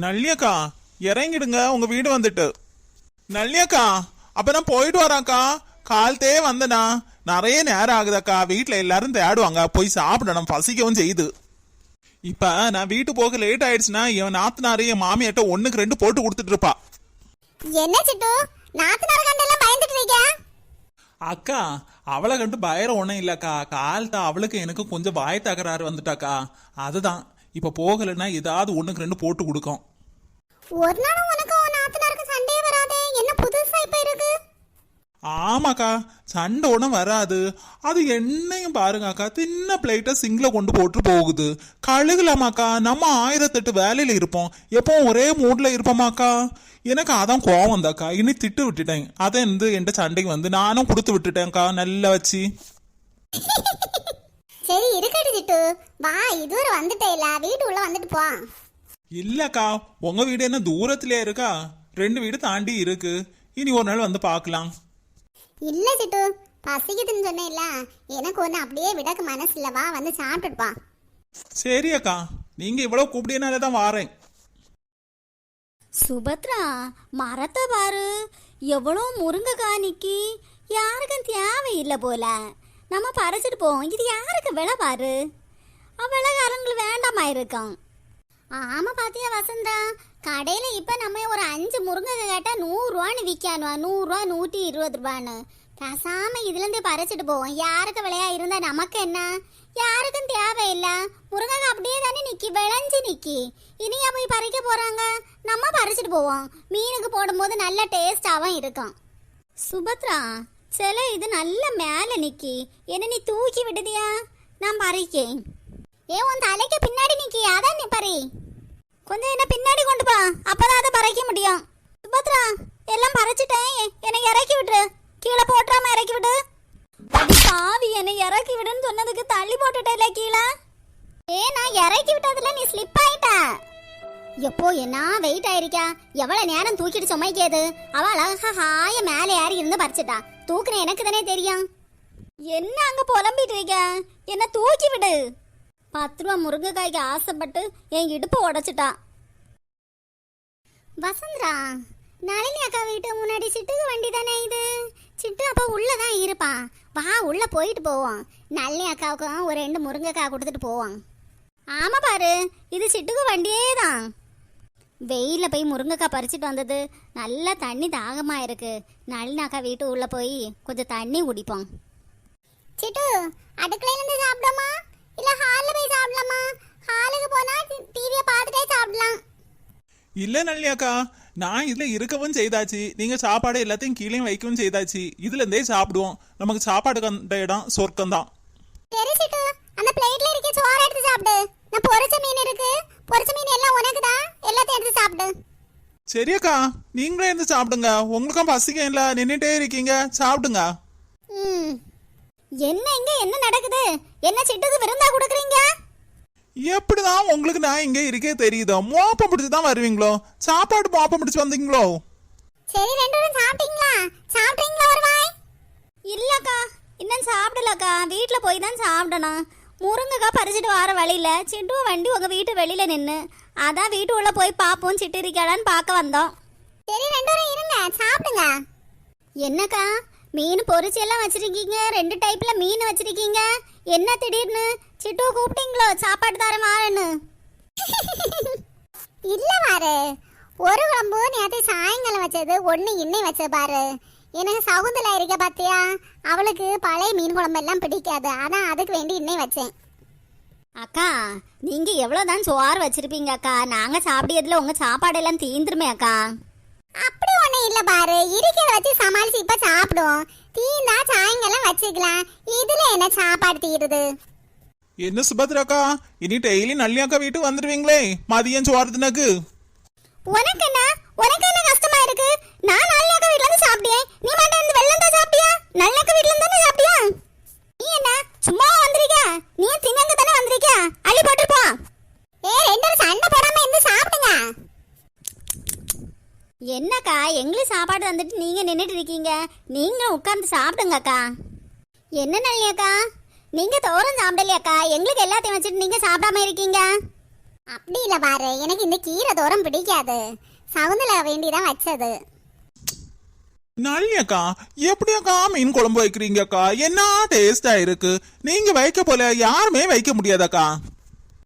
நல்லியக்கா இறங்கிடுங்க உங்க வீடு வந்துட்டு. நல்லியக்கா அப்ப நான் போயிட்டு வராக்கா காலத்தே வந்தனா நிறைய நேரம் ஆகுதாக்கா. வீட்ல எல்லாரும் தேடுவாங்க. போய் சாப்பிடணும் பசிக்கவும் செய்யுது. இப்ப நான் வீட்டு போக லேட் ஆயிடுச்சுன்னா என் நாத்தனாரு என் மாமியாட்ட ஒண்ணுக்கு ரெண்டு போட்டு கொடுத்துட்டு இருப்பா. என்ன சிட்டு? நாத்தனார் கண்டெல்லாம் பயந்துட்டு இருக்க? அக்கா அவளை கண்டு பயிரம் ஒன்றும் இல்லக்கா. காலத்தா அவளுக்கு எனக்கு கொஞ்சம் வாய் தகராறு வந்துட்டாக்கா. அதுதான். இப்ப போகலைன்னா ஏதாவது ஒண்ணுக்கு ரெண்டு போட்டு கொடுக்கும். ஒரு நாளும் உனக்கு உன் நாத்தனாருக்கு சண்டையே வராதே. என்ன புதுசா இப்ப இருக்கு? ஆமாக்கா சண்டை ஒன்றும் வராது. அது என்னையும் பாருங்க அக்கா சின்ன பிளேட்டை சிங்கில் கொண்டு போட்டு போகுது. கழுகலாமாக்கா நம்ம ஆயிரத்தெட்டு வேலையில இருப்போம். எப்பவும் ஒரே மூட்ல இருப்போமாக்கா? எனக்கு அதான் கோவம் வந்தாக்கா இனி திட்டு விட்டுட்டேன். அதை வந்து என்கிட்ட சண்டைக்கு வந்து நானும் கொடுத்து விட்டுட்டேன்க்கா நல்லா வச்சு. சரி இருக்கட்டு சிட்டு வா இதுவரை வந்துட்டே இல்ல வீட்டு உள்ள வந்துட்டு போ. இல்லக்கா உங்க வீடு என்ன தூரத்திலே இருக்கா? ரெண்டு வீடு தாண்டி இருக்கு. இனி ஒரு நாள் வந்து பார்க்கலாம். இல்ல சிட்டு பசிக்குதுன்னு சொன்னேன்ல. எனக்கு ஒண்ணு அப்படியே விடக்கு மனசு இல்ல வா வந்து சாப்பிட்டுட்டு போ. சரி அக்கா நீங்க இவ்வளவு கூப்பிடியனால தான் வாரேன். சுபத்ரா மரத்தை பாரு. எவ்வளோ முருங்கைக்காய் நிக்கி. யாருக்கும் தேவையில்லை போல. நம்ம பறிச்சிட்டு போவோம். இது யாருக்கு விலை பாரு? விலைக்காரங்களுக்கு வேண்டாமா இருக்கும். ஆமா பாத்தியா வசந்தா. கடையில இப்ப நம்ம ஒரு அஞ்சு முருங்கை கேட்டா நூறு ரூபான்னு விற்கானுவா நூறு ரூபா நூத்தி இருபது ரூபான்னு. பேசாம இதுல இருந்து போவோம். யாருக்கு விலையா இருந்தா நமக்கு என்ன? யாருக்கும் தேவையில்ல. முருங்கை அப்படியே தானே நிக்கி விளைஞ்சு நிக்கி. இனியா போய் பறிக்க போறாங்க? நம்ம பறிச்சிட்டு போவோம். மீனுக்கு போடும்போது நல்ல டேஸ்டாவும் இருக்கும். சுபத்ரா சில இது நல்ல மேலே நிக்கி. என்ன நீ தூக்கி விடுதியா நான் பறிக்கேன். ஏ உன் தலைக்கு பின்னாடி நிக்கி அதான் நீ பறி. கொஞ்சம் என்ன பின்னாடி கொண்டு போ. அப்பதான் அதை பறைக்க முடியும். சுபத்ரா எல்லாம் பறைச்சிட்டேன். என்னை இறக்கி விட்டுரு. கீழே போட்டுறாம இறக்கி விடு. அது பாவி என்னை இறக்கி விடுன்னு சொன்னதுக்கு தள்ளி போட்டுட்டேல கீழே. ஏ நான் இறக்கி விட்டதுல நீ ஸ்லிப் ஆயிட்ட. எப்போ என்ன வெயிட் ஆயிருக்கா? எவ்வளவு நேரம் தூக்கிட்டு சுமைக்கியது அவ அழகா ஹாய மேலே ஏறி இருந்து பறிச்சிட்டா. தூக்குன எனக்கு தானே தெரியும். என்ன அங்க புலம்பிட்டு இருக்க? என்ன தூக்கி விடு. பத்து ரூபா முருங்கைக்காய்க்கு ஆசைப்பட்டு என் இடுப்பு உடைச்சிட்டான் வசந்தரா நளினி அக்கா வீட்டு முன்னாடி சிட்டுக்கு வண்டி தானே இது? சிட்டு அப்பா உள்ளதான் இருப்பான் வா உள்ள போயிட்டு போவோம். நளினி அக்காவுக்கும் ஒரு ரெண்டு முருங்கைக்காய் கொடுத்துட்டு போவோம். ஆமா பாரு இது சிட்டுக்கு வண்டியே தான் வெயில போய் முருங்கைக்காய் பறிச்சுட்டு வந்தது. நல்லா தண்ணி தாகமா இருக்கு. நளினாக்கா வீட்டு உள்ள போய் கொஞ்சம் தண்ணி குடிப்போம். சிட்டு அடுக்கலையில இருந்து சாப்பிடுமா இல்ல இல்ல நல்லியாக்கா நான் இதுல இருக்கவும் செய்தாச்சு. நீங்க சாப்பாடு எல்லாத்தையும் கீழே வைக்கவும் செய்தாச்சு. இதுல இருந்தே சாப்பிடுவோம். நமக்கு சாப்பாடு கண்ட இடம் சொர்க்கம் தான் அந்த பிளேட்ல இருக்க சோறு எடுத்து சாப்பிடு. நான் பொரிச்ச மீன் இருக்கு. பொரிச்ச மீன் எல்லாம் உனக்கு தான் எல்லாத்தையும் எடுத்து சாப்பிடு. சரியக்கா நீங்களே இருந்து சாப்பிடுங்க. உங்களுக்கும் பசிக்கும் இல்ல. நின்னுட்டே இருக்கீங்க. சாப்பிடுங்க. ம். என்ன இங்க? என்ன நடக்குது? என்ன சிட்டுக்கு விருந்தா கொடுக்குறீங்க? எப்படிதான் உங்களுக்கு நான் இங்க இருக்கே தெரியுதோ? மோப்பம் பிடிச்சு தான் வருவீங்களோ? சாப்பாடு மோப்பம் பிடிச்சு வந்தீங்களோ? சரி ரெண்டு பேரும் சாப்பிட்டீங்களா? சாப்பிட்டீங்களா ஒரு வாய்? இல்லக்கா இன்னும் சாப்பிடலக்கா. வீட்டில் போய் தான் சாப்பிடணும். முருங்கக்கா பறிச்சிட்டு வர வழியில சிட்டு வண்டி உங்க வீட்டு வெளியில நின்று அதான் வீட்டு உள்ள போய் பார்ப்போம் சிட்டு இருக்காளான்னு பார்க்க வந்தோம். சரி ரெண்டு பேரும் இருங்க சாப்பிடுங்க. என்னக்கா மீன் பொரிச்சு எல்லாம் வச்சிருக்கீங்க. ரெண்டு டைப்ல மீன் வச்சிருக்கீங்க. என்ன திடீர்னு? சிட்டு கூப்பிட்டீங்களோ? சாப்பாடு தரேன் வாரேன்னு இல்ல பாரு ஒரு குழம்பு நேற்று சாயங்காலம் வச்சது ஒண்ணு இன்னை வச்ச பாரு. எனக்கு சகுந்தலா இருக்க பாத்தியா? அவளுக்கு பழைய மீன் குழம்பு எல்லாம் பிடிக்காது. அதான் அதுக்கு வேண்டி இன்னை வச்சேன். அக்கா நீங்க எவ்வளவுதான் சோறு வச்சிருப்பீங்க அக்கா. நாங்க சாப்பிடியதுல உங்க சாப்பாடு எல்லாம் தீந்துருமே அக்கா. அப்படி ஒண்ணு இல்ல பாரு. இருக்கிறத வச்சு சமாளிச்சு இப்ப சாப்பிடுவோம். தீந்தா சாயங்காலம் வச்சுக்கலாம். இதுல என்ன சாப்பாடு தீருது? என்ன சுபத்ராக்கா இனி டெய்லி நல்லியாக்கா வீட்டுக்கு வந்துடுவீங்களே மதியம் சோறுதுனாக்கு உனக்கு என்ன? உனக்கு என்ன கஷ்டமா இருக்கு? நான் நல்லக்க வீட்ல இருந்து சாப்பிட்டேன் நீ மட்டும் இந்த வெள்ளம் தான் சாப்பிட்டியா நல்லக்க வீட்ல இருந்து தானே சாப்பிட்டியா நீ என்ன சும்மா வந்திருக்க நீ திங்கங்க தானே வந்திருக்க அள்ளி போட்டு போ ஏ ரெண்டு பேரும் சண்டை போடாம இருந்து சாப்பிடுங்க என்னக்கா எங்களுக்கு சாப்பாடு வந்துட்டு நீங்க நின்னுட்டு இருக்கீங்க உட்கார்ந்து சாப்பிடுங்கக்கா. என்ன நல்லியாக்கா? நீங்க தோரம் சாப்பிடலையாக்கா? எங்களுக்கு எல்லாத்தையும் வச்சுட்டு நீங்க சாப்பிடாம இருக்கீங்க. அப்படி இல்ல பாரு எனக்கு இந்த கீரை தோரம் பிடிக்காது. சவுந்தல வேண்டிதான் வச்சது. நல்லியக்கா எப்படியாக்கா மீன் குழம்பு வைக்கிறீங்கக்கா? என்ன டேஸ்டா இருக்கு? நீங்க வைக்க போல யாருமே வைக்க முடியாதக்கா.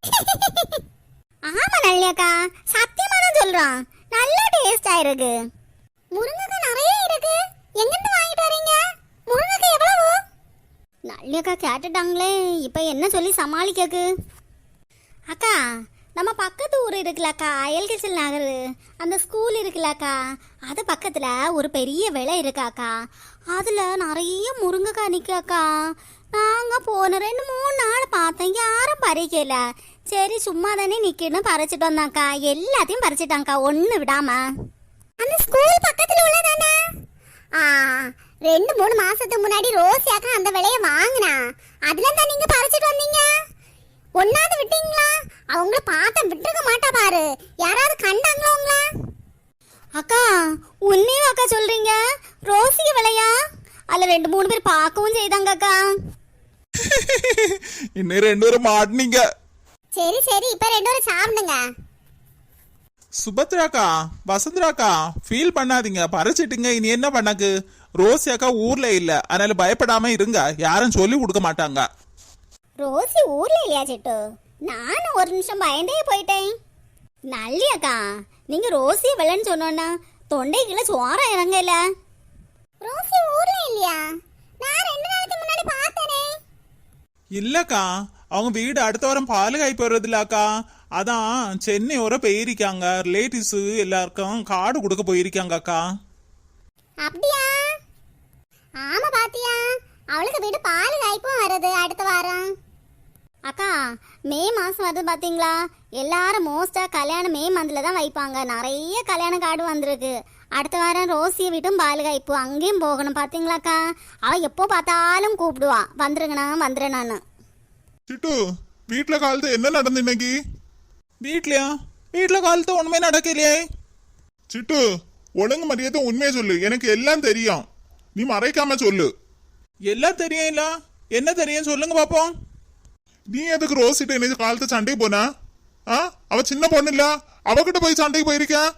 ஆமா நல்லியாக்கா சத்தியமா தான் சொல்றோம். நல்ல டேஸ்டா இருக்கு. முருங்கைக்காய் நிறைய இருக்கு. எங்கிருந்து வாங்கிட்டு வரீங்க முருங்கைக்காய் எவ்வளவு நல்லக்கா கேட்டுட்டாங்களே இப்போ என்ன சொல்லி சமாளிக்கக்கு? அக்கா நம்ம பக்கத்து ஊர் இருக்குல்லக்கா அயல்கிச்சல் நகர். அந்த ஸ்கூல் இருக்குல்லக்கா அது பக்கத்தில் ஒரு பெரிய விலை இருக்காக்கா. அதில் நிறைய முருங்கைக்காய் நிற்காக்கா நாங்கள் போன ரெண்டு மூணு நாள் பார்த்தேன் யாரும் பறிக்கல. சரி சும்மா தானே நிற்கணும் பறிச்சிட்டு வந்தாக்கா எல்லாத்தையும் பறிச்சிட்டாங்க்கா ஒன்று விடாம. அந்த ஸ்கூல் பக்கத்தில் உள்ளதானே? ஆ ரெண்டு மூணு மாசத்துக்கு முன்னாடி ரோசியாக்கா அந்த விலைய வாங்கினா. அதுல தான் நீங்க பறிச்சிட்டு வந்தீங்க. ஒன்னாவது விட்டீங்களா? அவங்கள பார்த்த விட்டுருக்க மாட்டா பாரு. யாராவது கண்டாங்களா உங்கள? அக்கா உன்னையும் அக்கா சொல்றீங்க. ரோசிக்கு விலையா? அதில் ரெண்டு மூணு பேர் பார்க்கவும் செய்தாங்க அக்கா. இன்னும் ரெண்டு பேரும் மாட்டினீங்க. சரி சரி இப்ப ரெண்டு பேரும் சாப்பிடுங்க. சுபத்ராக்கா வசந்தராக்கா ஃபீல் பண்ணாதீங்க பறிச்சிட்டுங்க இனி என்ன பண்ணக்கு? ரோசி அக்கா ஊர்ல இல்ல அதனால பயப்படாம இருங்க யாரும் சொல்லி கொடுக்க மாட்டாங்க. ரோசி ஊர்ல இல்லையா சிட்டு? நானும் ஒரு நிமிஷம் பயந்தே போயிட்டேன். நல்லி அக்கா நீங்க ரோசி விலைன்னு சொன்னோன்னா தொண்டைக்குள்ள சோரம் இறங்கல ரோசி ஊர்ல இல்லையா? நான் ரெண்டு நாளைக்கு முன்னாடி பார்த்தேனே. இல்லக்கா அவங்க வீடு அடுத்த வாரம் பால் காய் போறதுலக்கா அதான் சென்னை வர போயிருக்காங்க. ரிலேட்டிவ்ஸ் எல்லாருக்கும் கார்டு கொடுக்க போயிருக்காங்க அக்கா. அப்படியா? ஆமா பாத்தியா. அவளுக்கு வீடு பால் காய்ப்பும் வருது அடுத்த வாரம். அக்கா மே மாசம் வருது பாத்தீங்களா? எல்லாரும் மோஸ்டா கல்யாணம் மே மந்த்ல தான் வைப்பாங்க. நிறைய கல்யாண கார்டு வந்திருக்கு. அடுத்த வாரம் ரோசியை வீட்டும் பால் காய்ப்பு. அங்கேயும் போகணும் பாத்தீங்களாக்கா அவ எப்போ பார்த்தாலும் கூப்பிடுவா. வந்துருங்கண்ணா வந்துடுறேன்னு சிட்டு வீட்ல காலத்து என்ன நடந்து இன்னைக்கு? வீட்லயா? வீட்ல காலத்து ஒண்ணுமே நடக்கலையே. சிட்டு ஒழுங்கு மரியாதை உண்மையை சொல்லு. எனக்கு எல்லாம் தெரியும். நீ மறைக்காம சொல்லு. எல்லாம் தெரியும் இல்ல? என்ன தெரியும்? சொல்லுங்க பாப்போம். நீ எதுக்கு ரோசிட்ட இன்னைக்கு காலத்து சண்டைக்கு போனா? ஆ? அவ சின்ன பொண்ணு இல்ல? அவகிட்ட போய் சண்டைக்கு போயிருக்க?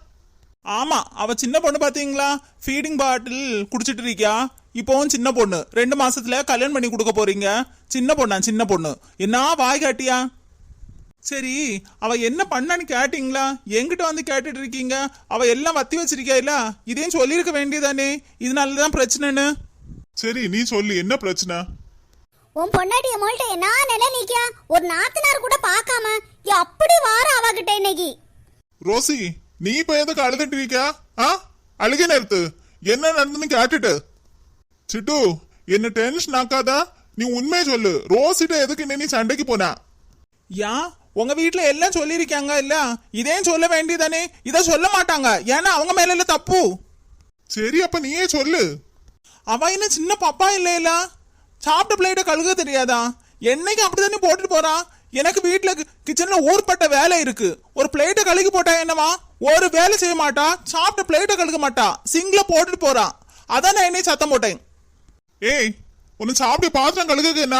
ஆமா அவ சின்ன பொண்ணு பாத்தீங்களா? ஃபீடிங் பாட்டில் குடிச்சிட்டு இருக்கியா? இப்போவும் சின்ன பொண்ணு. ரெண்டு மாசத்துல கல்யாணம் பண்ணி கொடுக்க போறீங்க. சின்ன பொண்ணா சின்ன பொண்ணு. என்ன வாய் காட்டியா? சரி அவ என்ன பண்ணான்னு கேட்டீங்களா? என்கிட்ட வந்து கேட்டுட்டு இருக்கீங்க அவ எல்லாம் வத்தி வச்சிருக்கா இல்ல? இதையும் சொல்லியிருக்க வேண்டியதானே இதனாலதான் பிரச்சனைன்னு. சரி நீ சொல்லு என்ன பிரச்சனை? உன் பொண்டாட்டி அம்மாள்கிட்ட என்ன நிலை நிக்கியா? ஒரு நாத்தனார் கூட பார்க்காம அப்படி வார அவகிட்ட இன்னைக்கு. ரோசி நீ இப்ப எதுக்கு அழுதுட்டு இருக்க ஆ? அழுகை நிறுத்து என்ன நடந்துன்னு கேட்டுட்டு. சிட்டு என்ன டென்ஷன் ஆக்காதா? நீ உண்மையை சொல்லு. ரோசிட்ட எதுக்கு நீ சண்டைக்கு போனா? யா உங்க வீட்ல எல்லாம் சொல்லியிருக்காங்க இல்ல? இதையும் சொல்ல வேண்டியதானே? இதை சொல்ல மாட்டாங்க. ஏன்னா அவங்க மேல இல்ல தப்பு. சரி அப்ப நீயே சொல்லு. அவ என்ன சின்ன பாப்பா இல்லையில? சாப்பிட்ட பிளேட்டை கழுக தெரியாதா? என்னைக்கு அப்படித்தானே போட்டுட்டு போறான் எனக்கு வீட்ல கிச்சன்ல ஊர்பட்ட வேலை இருக்கு. ஒரு பிளேட்டை கழுகி போட்டா என்னவா? ஒரு வேலை செய்ய மாட்டா. சாப்பிட்ட பிளேட்டை கழுக மாட்டா. சிங்க்ல போட்டுட்டு போறான் அதான் நான் என்னை சத்தம் போட்டேன். ஏய் உன்னை சாப்பிட்டு பாத்திரம் கழுகுக்கு என்ன?